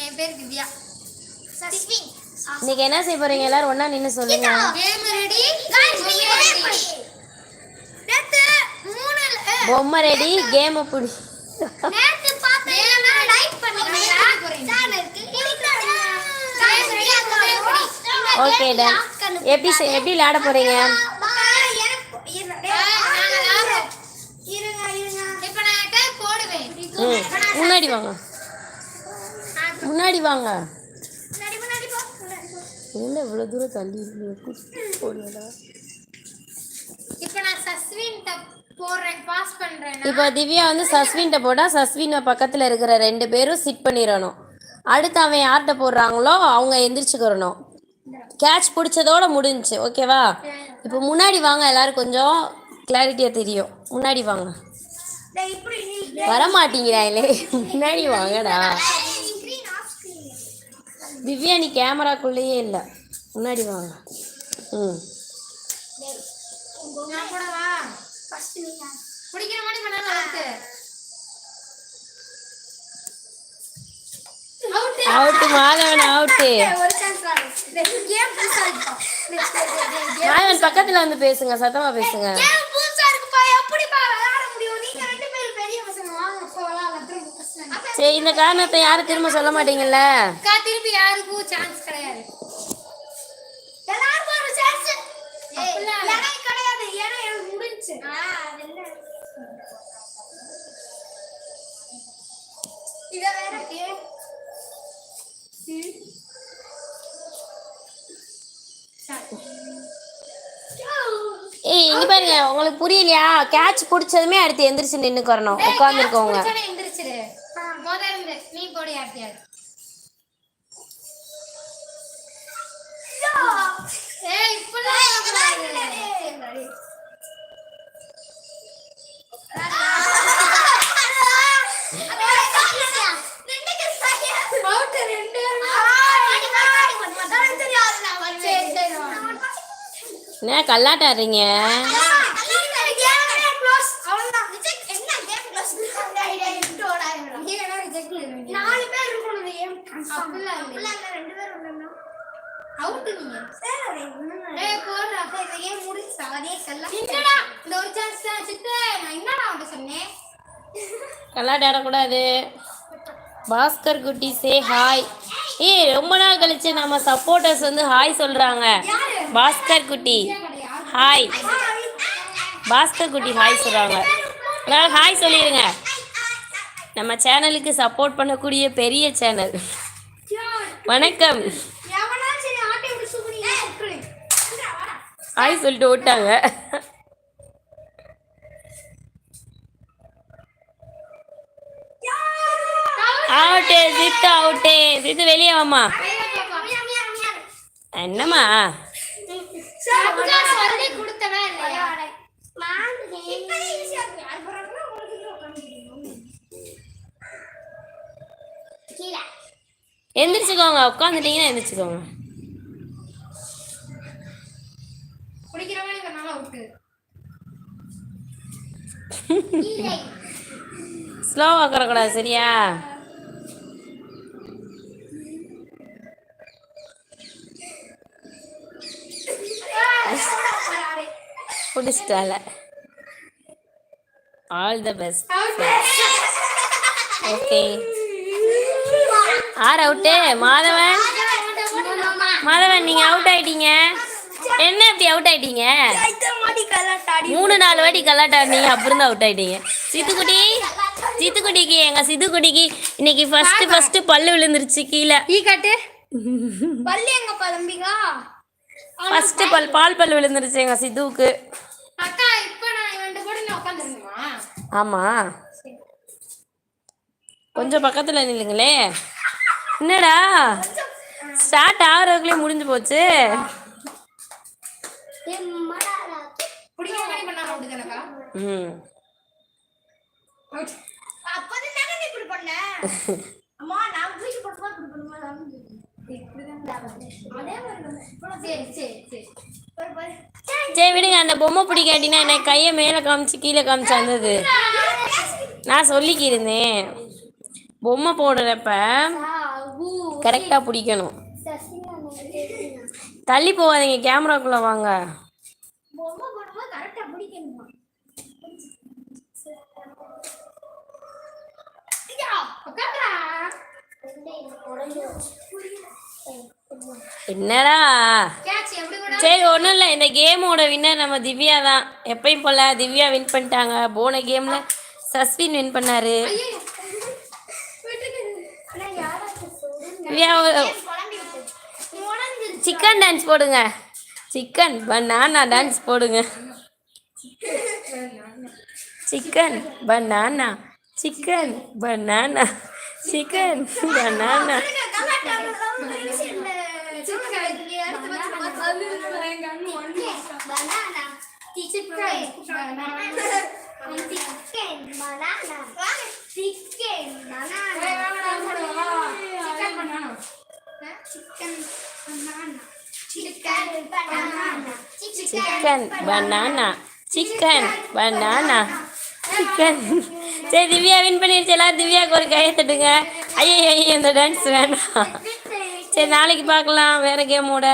என் பேர் திவ்யா. சஸ்வின் இன்னைக்கு என்ன செய்ய போறீங்க? எல்லாரும் ஒண்ணா நின்னு சொல்லுங்க. கேம் ரெடி நேத்து மூணு பொம்மை ரெடி கேம் புடி நேத்து பார்த்தேன் லைக் பண்ணுங்க சேனலுக்கு ஓகே டன் எப்படி எப்படி விளையாட போறீங்க இப்ப நான் டேப் போடுவேன் ம் முன்னாடி வாங்க. முன்னாடி வாங்க. என்ன இவ்வளோ தூரம் தள்ளி இருக்கு நான் சஸ்வின் போடுறேன் பாஸ் இப்போ திவ்யா வந்து சஸ்வின்ட்ட போட்டால் சஸ்வின் பக்கத்தில் இருக்கிற ரெண்டு பேரும் சிட் பண்ணிடணும். அடுத்து அவன் யார்கிட்ட போடுறாங்களோ அவங்க எந்திரிச்சுக்கிறணும். கேட்ச் பிடிச்சதோட முடிஞ்சுச்சு ஓகேவா இப்போ முன்னாடி வாங்க எல்லாரும் கொஞ்சம் கிளாரிட்டியாக தெரியும். முன்னாடி வாங்க. வர மாட்டீங்கிறாங்களே முன்னாடி வாங்கடா. திவ்யா நீ கேமராக்குள்ளேயே இல்லை. முன்னாடி வாங்க. ம். அவுட்டு மாதவன் அவுட்டு மாதவன் பக்கத்தில் வந்து பேசுங்க சத்தமாக பேசுங்க கேம் புதுசா இருக்குப்பா எப்படிப்பா விளையாட முடியும் நீங்க ரெண்டு பேரும் பெரிய பசங்க வாங்க அப்பா விளையாடலாம் திரும்ப பிரச்சனை சரி இந்த காரணத்தை யாரும் திரும்ப சொல்ல மாட்டீங்கல்ல? அக்கா திருப்பி யாருக்கும் சான்ஸ் கிடையாது. எல்லாருக்கும் ஒரு சான்ஸ் எனக்கு கிடையாது. ஏன்னா எனக்கு முடிஞ்சுச்சு இத வேற ஏ ஏய் இங்க பாருங்க உங்களுக்கு புரியலையா? கேட்ச் பிடிச்சதுமே அடுத்து எந்திரிச்சு நின்னுக்கறணும். எந்திரிச்சிரு முதல்ல நீ போடு யார்த்தையாவது ஏய் வா. என்ன கல்லாட்டாடுறீங்க? Out நீங்க. ஏய், போடுறா. என்னடா, இந்த ஒரு chance தான் சித்து. நான் என்னடா உன்கிட்ட சொன்னேன்? கல்லாட்டாடக்கூடாது பாஸ்கர் குட்டி சே ஹாய் ஏய் ரொம்ப நாள் கழிச்சு நம்ம சப்போர்ட்டர்ஸ் வந்து ஹாய் சொல்றாங்க. பாஸ்கர் குட்டி. ஹாய் பாஸ்கர் குட்டி ஹாய் சொல்றாங்க. எல்லாரும் ஹாய் சொல்லிடுங்க. நம்ம சேனலுக்கு சப்போர்ட் பண்ணக்கூடிய பெரிய சேனல் வணக்கம். ஹாய் சொல்லிட்டு விட்டாங்க அவுட்டு சித்து அவுட்டு சித்து வெளியே வாமா என்னம்மா? எந்திரிச்சுக்கோங்க உட்காந்துட்டீங்கன்னா எந்திரிச்சுக்கோங்க. அவுட்டு. ஸ்லோவாக உட்காரக்கூடாது சரியா? பிடிச்சிட்டால all the best okay R out Madhavan Madhavan நீங்க அவுட் ஆயிட்டீங்க. என்ன இப்படி அவுட் ஆயிட்டீங்க? மூணு நாலு வாட்டி கல்லாட்டாடுனீங்க அப்புறம் தான் அவுட் ஆயிட்டீங்க. சித்துக்குட்டி சித்துக்குட்டிக்கு எங்க சித்துக்குட்டிக்கு இன்னைக்கு ஃபர்ஸ்ட் ஃபர்ஸ்ட் பல்லு விழுந்துருச்சு கீழே. ஈ காட்டு. பள்ளி எங்கப்பா தம்பிகா ஃபர்ஸ்ட் பல் பால் பல்லு விழுந்துருச்சு எங்க சித்துவுக்கு. அக்கா இப்ப நான் இவன்ட்ட கூட நான் உட்காந்துருந்தோமா ஆமா. கொஞ்சம் பக்கத்துல நில்லுங்களே. என்னடா? ஸ்டார்ட் ஆகிறதுக்குள்ளே முடிஞ்சு போச்சு. மாதிரி ம். அப்பதான் தானே நீ இப்படி பண்ண? அம்மா நான் தூக்கி இப்படி. சரி விடுங்க. அந்த பொம்மை பிடிக்காட்டினா என்ன கையை மேலே காமிச்சு கீழே காமிச்சு வந்தது. நான் சொல்லிக்கிருந்தேன். பொம்மை போடுறப்ப கரெக்டாக பிடிக்கணும். தள்ளி போகாதீங்க கேமராக்குள்ளே வாங்க. என்னடா? சரி ஒன்றும் இல்லை. இந்த கேமோட வின்னர் நம்ம திவ்யா தான். எப்பயும் போல திவ்யா வின் பண்ணிட்டாங்க. போன கேமில் சஸ்வின் வின் பண்ணாரு. திவ்யா. சிக்கன் டான்ஸ் போடுங்க. சிக்கன் பனானா டான்ஸ் போடுங்க. Chicken banana chicken banana chicken banana chicken banana chicken banana chicken banana chicken சரி திவ்யா வின் பண்ணிருச்சு எல்லாரும் திவ்யாவுக்கு ஒரு கையை தட்டுங்க. ஐயோ ஐயோ இந்த டான்ஸ் வேண்டாம் சரி நாளைக்கு பார்க்கலாம். வேற கேமோட